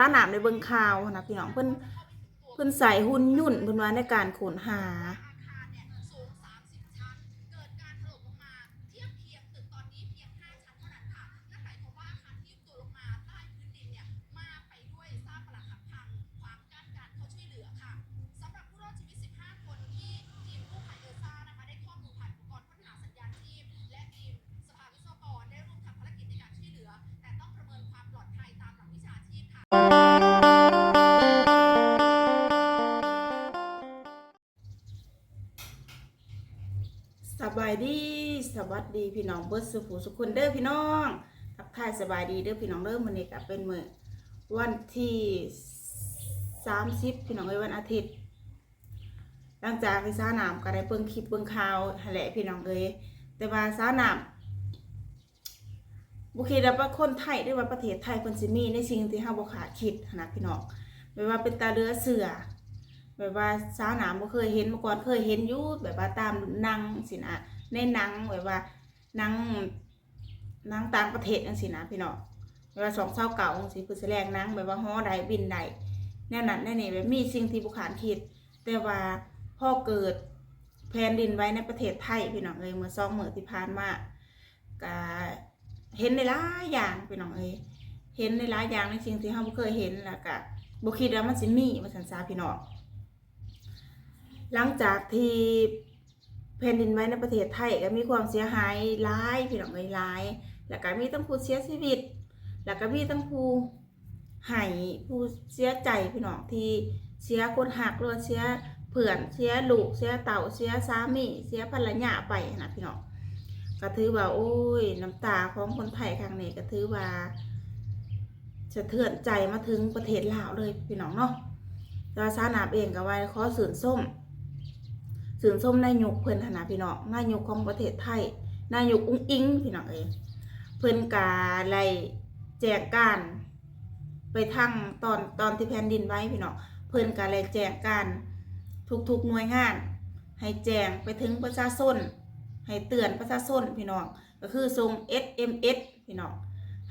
้าหนามในเบิงข่าวนะพี่น้องเพิ่นเพิ่นใส่หุ่นยุ่นเพิ่นว่าในการขนหา วัสดีพี่น้องเบิร์ดสุขสุขคนเด้อพี่น้องทักทายสบายดีเด้อพี่น้องเด้อมื้อนี้ก็เป็นมื้อวันที่30พี่น้องเอ้ยวันอาทิตย์ หลังจากที่สาหนามก็ได้เบิ่งคลิปเบิ่งข่าวแหละพี่น้องเอ้ยแต่ว่าสาหนามบ่คิดว่าคนไทยหรือว่าประเทศไทยเพิ่นสิมีในสิ่งที่เฮาบ่คาดคิดนะพี่น้องไม่ว่าเป็นตาเรือเสือแบบว่าสาวหนามบ่เคยเห็นมาก่อนเคยเห็นอยู่แบบว่าตามนังสินะ ในหนังแบบว่าหนังหนังต่างประเทศจังซี่นะพี่น้องแบบว่าสองเศร้าเก่าจังซี่เพิ่นแสดงหนังแบบว่าฮอใดบินใดแนวนั้นแนวนี้แบบมีสิ่งที่บ่คาดคิด แต่ว่าพ่อเกิดแผ่นดินไว้ในประเทศไทยพี่น้องเอ้ยเมื่อ2มื้อที่ผ่านมาก็เห็นในหลายอย่างพี่น้องเอ้ยเห็นในหลายอย่างในสิ่งที่เฮาเคยเห็นแล้วก็บ่คิดว่ามันสิมีว่าซั่นซาพี่น้องหลังจากที่ แผ่นดินไหวในประเทศไทยก็มีความเสียหายหลายพี่น้องเอ้ยหลาย แล้วก็มีทั้งผู้เสียชีวิต แล้วก็มีทั้งผู้หายผู้เสียใจพี่น้องที่เสียคนหักหรือว่าเสียเพื่อนเสียลูกเสียเต่าเสียสามีเสียภรรยาไปนะพี่น้องก็ถือว่าโอ้ยน้ำตาของคนไทยครั้งนี้ก็ถือว่าสะเทือนใจมาถึงประเทศลาวเลยพี่น้องเนาะแต่ว่าซาหนาบเองก็ว่าขอสื่นส้ม สืนส้มนายกเพิ่นหั้นนะพี่น้องนายกของประเทศไทยนายกอุ้งอิงพี่น้องเองเพิ่นกาไล่แจกการไปทั้งตอนตอนที่แผ่นดินไว้พี่น้องเพิ่นกาไล่แจกการทุกๆหน่วยงาน ให้แจ้งไปถึงประชาชนให้เตือนประชาชนพี่น้องก็คือส่ง SMS พี่น้อง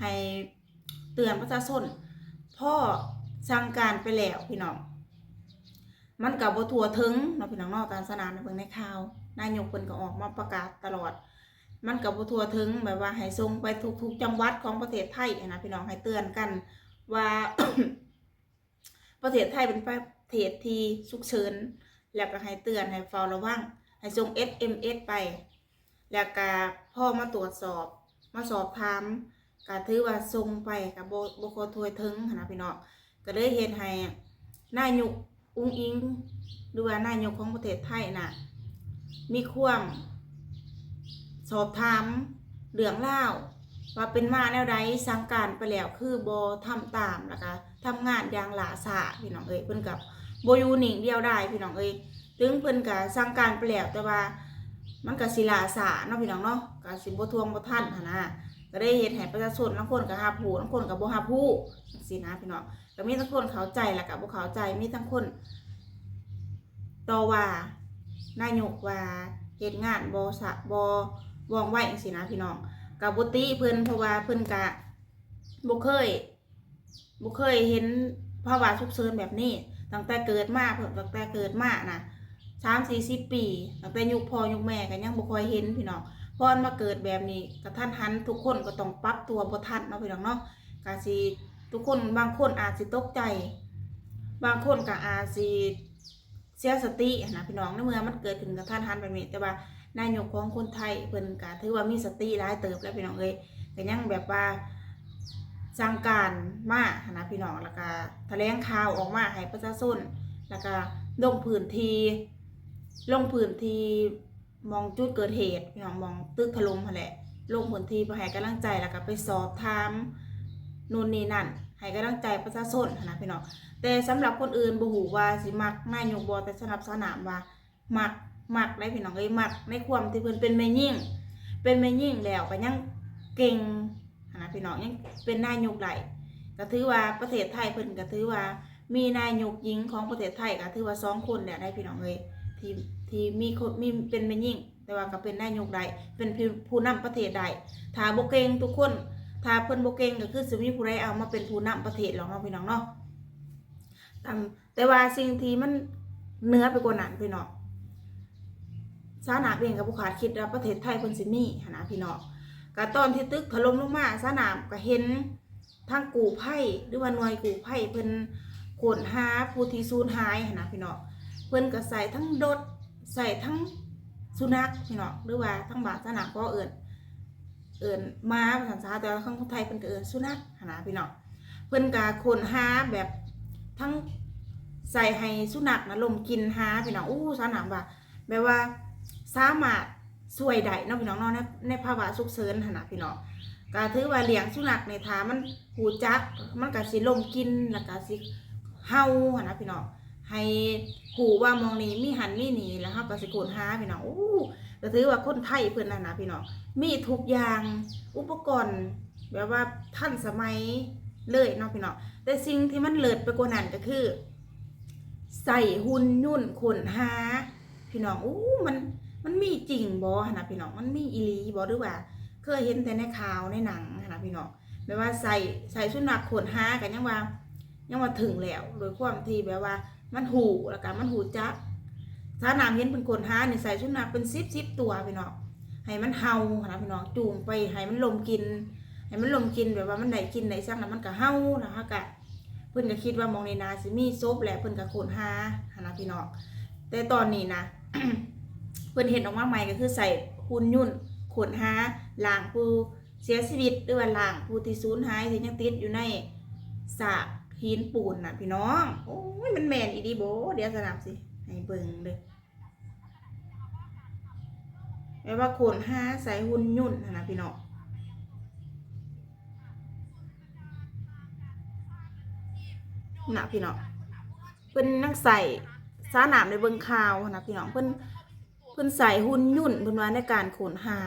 ให้เตือนประชาชนพ่อสั่งการไปแล้วพี่น้อง มันกับบ่ทั่วถึงเนาพี่น้องนาะตามสนามในเบิ่งในข่าวนายกเพิ่นก็ออกมาประกาศตลอด มันกับบ่ทั่วถึงแบบว่าให้ส่งไปทุกๆจังหวัดของประเทศไทยนะพี่น้องให้เตือนกันว่า ประเทศไทยเป็นประเทศที่ฉุกเฉินแล้วก็ให้เตือนให้เฝ้าระวังให้ส่ง SMS ไป แล้วก็พ่อมาตรวจสอบ มาสอบถามก็ถือว่าส่งไปกับโบ่บ่ค่อยทั่วถึงนะพี่น้องก็เลยเฮ็ดให้นายก อุ้งอิงหรือว่านายกของประเทศไทยน่ะ มีความสอบถามเรื่องเล่าว่าเป็นมาแนวใดสั่งการไปแล้วคือบอทำตามแล้วก็ทำงานอย่างหลาสาพี่น้องเอ้ยเพิ่นกับโบยูหนิงเดียวได้พี่น้องเอ้ยถึงเพิ่นกับสั่งการไปแล้วแต่ว่ามันก็สิลาสาเนาะพี่น้องเนาะก็สิบ่ทวงบ่ทันหันนะก็ได้เฮ็ดให้ประชาชนบางคนก็รับรู้บางคนก็บ่รับรู้จังซี่นะพี่น้อง ก็มีทั้งคนเข้าใจและกับบ่เข้าใจมีทั้งคนต่อว่านายกว่าเหตุงานบ่สะบ่ว่องไวจังซี่นะพี่น้องกับบ่ติเพิ่อนเพราะว่าเพิ่อนก็บ่เคยบ่เคยเห็นภาวะฉุกเฉินแบบนี้ตั้งแต่เกิดมาเพิ่นตั้งแต่เกิดมาน่ะ3 40ปีตั้งแต่ยุคพ่อยุคแม่ก็ยังบ่ค่อยเห็นพี่น้องพอมันมาเกิดแบบนี้กระทันหันทุกคนก็ต้องปรับตัวบ่ทันเนาะพี่น้องเนาะก็สิ ทุกคนบางคนอาจสิตกใจ บางคนก็อาจสิเสียสตินะพี่น้องในเมื่อมันเกิดขึ้นกับท่านทันแบบนี้แต่ว่านายกของคนไทยเพิ่นก็ถือว่ามีสติหลายเติบแล้วพี่น้องเอ้ยก็ยังแบบว่าสั่งการมานะพี่น้องแล้วก็แถลงข่าวออกมาให้ประชาชนแล้วก็ลงพื้นที่ลงพื้นที่มองจุดเกิดเหตุพี่น้องมองตึกถล่มนั่นแหละลงพื้นที่ไปให้กำลังใจแล้วก็ไปสอบถาม นู่นนี่นั่นให้กำลังใจประชาชนนนะพี่น้องแต่สำหรับคนอื่นบ่ฮู้ว่าสิมักนายกบ่แต่สำหรับสนามว่ามักมักได้พี่น้องเอ้ยมักในความที่เพิ่นเป็นแม่ยิ่ง เป็นแม่ยิ่งแล้วก็ยังเก่งนะพี่น้องยังเป็นนายกได้ก็ถือว่าประเทศไทยเพิ่นก็ถือว่ามีนายกหญิงของประเทศไทยก็ถือว่าสองคนแหละได้พี่น้องเอ้ยที่ที่มีคนมีเป็นแม่ยิ่ง แต่ว่าก็เป็นนายกได้เป็นผู้นำประเทศได้ถ้าบ่เก่งทุกคน ถ้าเพิ่นบ่เก่งก็คือสิมีผู้ใดเอามาเป็นผู้นำประเทศหรอกเนาะพี่น้องเนาะแต่ว่าสิ่งที่มันเนื้อไปกว่านั้นพี่น้องสานามเองกับผู้ขาดคิดว่าประเทศไทยเพิ่นสิมีหั้นะพี่น้องก็ตอนที่ตึกถล่มลงมาสานามก็เห็นทางกู่ไผ่หรือว่าหน่วยกู่ไผ่เพิ่นขนหาผู้ที่สูญหายหั้นะพี่น้องเพิ่นก็ใส่ทั้งดดใส่ทั้งสุนัขพี่น้องหรือว่าทั้งบาดสนามก็เอิ้น เอิ้นม้าภาษาสาแต่ว่าข้างไทยเพิ่นก็เอิ้นสุนัขหนนะพี่น้องเพิ่นก็โขนหาแบบทั้งใส่ให้สุนัขนะลมกินหาพี่น้องอู้สนามว่าแบบว่าสามารถช่วยได้เนาะพี่น้องเนาะในในภาวะฉุกเฉินหั่นนะพี่น้องก็ถือว่าเลี้ยงสุนัขในทามันหูจัก มันก็สิลมกินแล้วก็สิเฮาหนนะพี่น้อง ให้หูว่ามองนี้มีหันมีหนีแล้วเฮาก็สิโกนหาพี่น้องอู้ก็ถือว่าคนไทยเพิ่อนนั่นะพี่น้องมีทุกอย่างอุปกรณ์ แบบว่าทันสมัยเลยเนาะพี่น้องแต่สิ่งที่มันเลิศไปกว่านั้นก็คือ ใส่หุ่นยุ่นขนหาพี่น้องอู้มันมันมีจริงบอนะพี่น้องมันมีอีลีบอหรือว่า เคยเห็นแต่ในข่าวในหนังนะพี่น้องแบบว่าใส่ใส่ชุดหนักขนหากันยังว่ายังว่าถึงแล้วโดยความที่แบบว่า มันหูแล้วกันมันหูจักถ้านามเห็นเป็นขนหาเนี่ยใส่ชุดหนักเป็นซิบซิบตัวพี่น้องให้มันเฮานะพี่น้องจูงไปให้มันลมกินให้มันลมกินแบบว่ามันได้กินได้ซักนะมันก็เฮานะคะกะเพิ่นก็คิดว่ามองในนาสิมีซบแหละเพิ่นก็โคนหาหานะพี่น้องแต่ตอนนี้นะเพิ่นเห็นออกมาใหม่ก็คือใส่หุ่นยุ่นขนหาล่างผู้เสียชีวิตหรือว่าล่างผู้ที่สูญหายที่ยังติดอยู่ในสระ หินปูนน่ะ พี่น้อง โอ้ยมันแมนอีดีโบเดี๋ยวสนับสิ ให้เบิ่งเด้อแปลว่าขนหาใส่หุ่นยุ่นนะพี่น้องนะพี่น้องเพิ่นนั่งใส่สาหนามในเบิงข่าวนะพี่น้องเพิ่นเพิ่นใส่หุ่นยุ่นเพิ่นว่าในการขนหา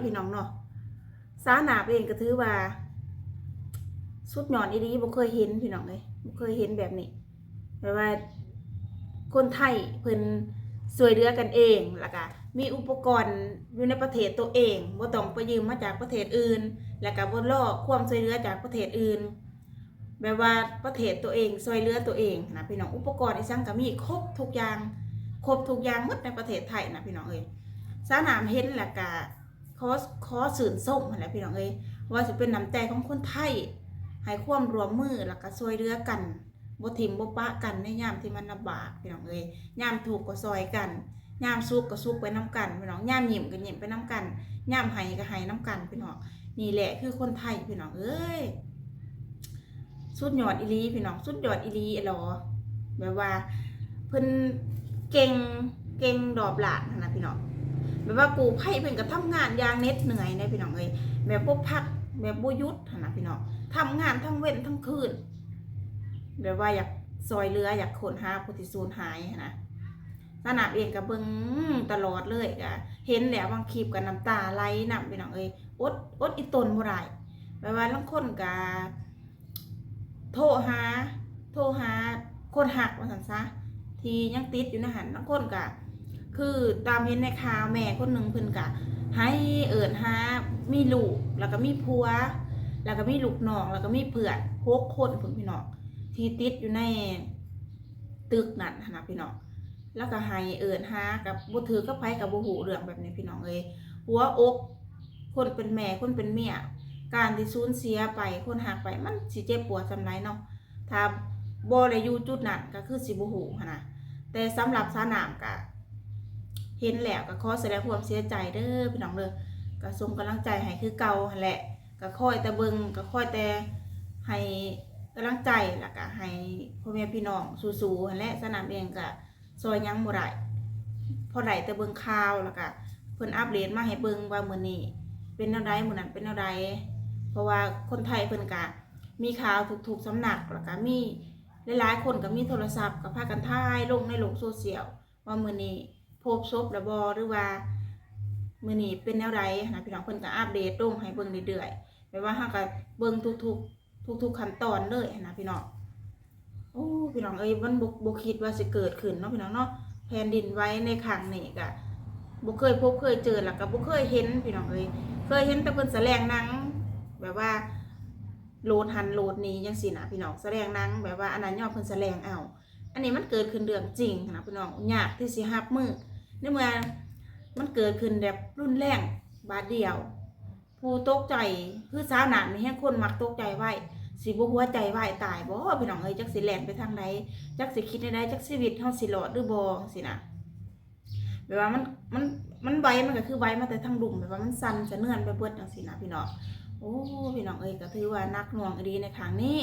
น้องพี่น้องเนาะสาหนาเองก็ถือว่าสุดหย่อดอีดีบ่เคยเห็นพี่น้องเลยบ่เคยเห็นแบบนี้แบบว่า คนไทยเพิ่นช่วยเหลือกันเองแล้วก็มีอุปกรณ์อยู่ในประเทศตัวเองบ่ต้องไปยืมมาจากประเทศอื่น แล้วก็บ่รอความช่วยเหลือจากประเทศอื่น แบบว่าประเทศตัวเองช่วยเหลือตัวเองนะพี่น้องอุปกรณ์อีสังก็มีครบทุกอย่างครบทุกอย่างหมดในประเทศไทยนะพี่น้องเอ้ยสนามเห็นแล้วก็ ขอขอสื่นส้มนั่นแหละพี่น้องเอ้ยว่าจะเป็นน้ำใจของคนไทยให้ความรวมมือแล้วก็ช่วยเหลือกันบ่ทิมบ่ปะกันในยามที่มันลำบากพี่น้องเอ้ยยามถูกก็ซอยกันยามสุขก็สุขไปน้กันพี่น้องยามยิ้มก็ยิ้มไปน้กันยามให้ก็ให้น้กันพี่น้องนี่แหละคือคนไทยพี่น้องเอ้ยสุดยอดอีลีพี่น้องสุดยอดอีลีไอ้หรอแบบว่าเพิ่นเก่งเก่งดอบหลานนะพี่น้อง แบบว่ากูไพ่เพิ่นก็ทำงานอย่างเน็ดเหนื่อยในพี่น้องเอ้ยแบบบ่พักแบบบ่หยุดหั้นนะพี่น้องทำงานทั้งเว้นทั้งคืนแบบว่าอยากซอยเรืออยากขนหาผู้ที่สูญหายนะสนามเองกับเบิงตลอดเลยกะเห็นแล้วบางคลิปกับน้ำตาไหลน้ำไปน้องเอ้ยอดอดอีตนบ่ได้แบบว่าลางคนกะโทรหา โทรหาคนหักว่าสันซะ ที่ยังติดอยู่นะหันลางคนกะ คือตามเห็นในข่าวแม่คนหนึ่งเพิ่นกะให้เอิญหามีลูกแล้วก็มีผัว แล้วก็มีลูกน้อง แล้วก็มีเพื่อนหกคนพุ่นพี่น้องที่ติดอยู่ในตึกนั่นนะพี่น้องแล้วก็ให้เอิญหากับบ่ถือกับไผกับบ่หูเรื่องแบบนี้พี่น้องเอ้ยหัวอก คนเป็นแม่คนเป็นเมียการที่สูญเสียไปคนหักไปมันสิเจ็บปวดสำไรเนาะถ้าบ่ได้อยู่จุดนั้นก็คือสิบ่ฮู้หั้นะแต่สำหรับสนามก็ เห็นแล้วก็ขอแสดงความเสียใจเด้อพี่น้องเด้อก็ส่งกำลังใจให้คือเก่าหันแหละก็คอยแต่เบิงก็คอยแต่ให้กำลังใจแล้วก็ให้พ่อแม่พี่น้องสู้ๆหั่นแหละสนามเองก็ซอยยังบ่ได้พอได้แต่เบิงข่าวแล้วก็เพิ่นอัปเดตมาให้เบิงว่ามื้อนี้ เป็นแนวใดหมู่นั้นเป็นแนวใดเพราะว่าคนไทยเพิ่นก็มีข่าวทุกๆสำนักแล้วก็มีหลายๆคนก็มีโทรศัพท์ก็พากันถ่ายลงในโลกโซเชียลว่ามื้อนี้ พบศพแล้วบ่หรือว่ามื้อนี้เป็นแนวใดนะพี่น้องเพิ่นก็อัปเดตลงให้เบิ่งเรื่อยๆแปลว่าเฮาก็เบิ่งทุกๆ ทุกๆขั้นตอนเลยนะพี่น้องโอ้พี่น้องเอ้ยมันบ่บ่คิดว่าสิเกิดขึ้นเนาะพี่น้องเนาะแผ่นดินไว้ในครั้งนี้ก็บ่เคยพบเคยเจอแล้วก็บ่เคยเห็นพี่น้องเอ้ยเคยเห็นแต่เพิ่นแสดงหนังแบบว่าโหลดหันโหลดนี้จังซี่นะพี่น้องแสดงหนังแบบว่าอันนั้นย่อเพิ่นแสดงเอา อันนี้มันเกิดขึ้นเรื่องจริงนะพี่น้องยากที่สิรับมือ ในเมื่อมันเกิดขึ้นแบบรุนแรงบาดเดียว ผู้ตกใจคือสาวหนามีให้คนมักตกใจไว้สิบ่หัวใจวายตายบ่พี่น้องเอ้ยจักสิแล่นไปทางใดจักสิคิดได้จักชีวิตเฮาสิรอดหรือบ่สินะแบบว่ามันมันมันไวมันก็คือไวมาแต่ทางดุ่มแบบว่ามันสั่นสะเนื่อนไปเบิดจังซี่นะพี่น้องโอ้พี่น้องเอ้ยก็ถือว่านักหน่วงดีในครั้งนี้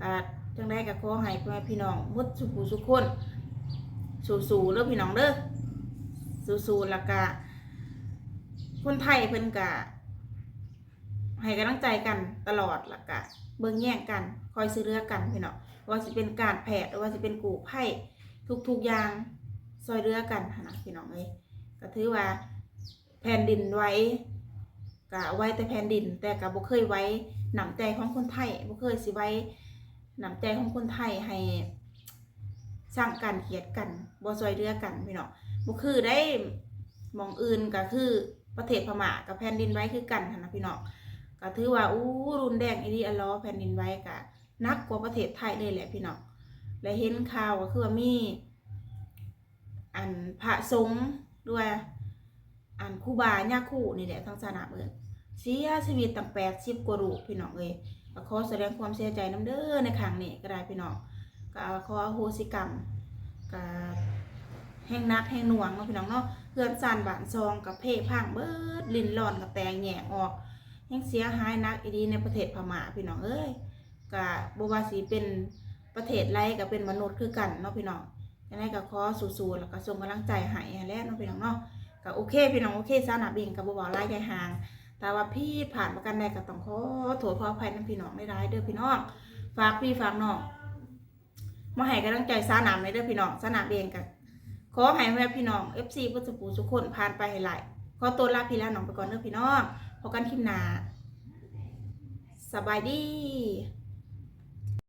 ก็จังได้ก็ขอให้พ่อแม่พี่น้องหมดสุขสุขคนสู้ๆเด้อพี่น้องเด้อ สู้ๆแล้วก็คนไทยเพิ่นก็ให้กำลังใจกันตลอดแล้วก็เบิ่งแย่งกัน คอยซื้อเรือกันพี่น้องว่าสิเป็นการแพทย์หรือว่าสิเป็นกูไผ่ทุกๆอย่างซอยเรือกันนะพี่น้องเอ้ยก็ถือว่าแผ่นดินไว้ก็ไว้แต่แผ่นดิน แต่ก็บ่เคยไว้หนำใจของคนไทยบ่เคยสิไว้หนำใจของคนไทยให้สร้างกันเกลียดกันบ่ซอยเรือกันพี่น้อง บ่คือได้มองอื่นก็คือประเทศพม่ากับแผ่นดินไว้คือกันหั้นะพี่น้องก็ถือว่าอู้รุนแรงอีดีอัลลอแผ่นดินไหว้ก็หนักกว่าประเทศไทยเลยแหละพี่น้องและเห็นข่าวก็คือว่ามีอันพระสงฆ์ด้วยอันคูบาญาคู่นี่แหละทั้งศาสนาเอินเสียชีวิตตั้งแปดสิบกว่ารูปพี่น้องเอ้ยก็ขอแสดงความเสียใจน้ำเด้อในครั้งนี้ก็ได้พี่น้องก็ขอโหสิกรรมก็ แห้งนักแห้งหน่วงเนาะพี่น้องเนาะเพื่อนซานบานซองกับเพ่พังเบิดลินหลอนกับแตงแหงออกยังเสียหายนักอีดีในประเทศพม่าพี่น้องเอ้ยก็บวาสีเป็นประเทศไรก็เป็นมนุษย์คือกันเนาะพี่น้องยังไงก็ขอสู้ๆแล้วก็ส่งกำลังใจให้แล้วเนาะพี่น้องเนาะก็โอเคพี่น้องโอเคซาหนาเบงกับบ่บอกลายยายห่าง แต่ว่าพี่ผ่านประกันใดก็ต้องขอโทษขออภัยนํพี่น้องได้ร้ายเด้อพี่น้องฝากพี่ฝากน้องมาให้กำลังใจซาหนามในเด้อพี่น้องซาหนามเบงกัน ขอให้แม่พี่น้อง FC พุทธปูทุกคนผ่านไปให้ไหลายขอตัวลาพี่ลาน้องไปก่อนเด้อพี่น้องพบกันคลิปหน้าสบายดี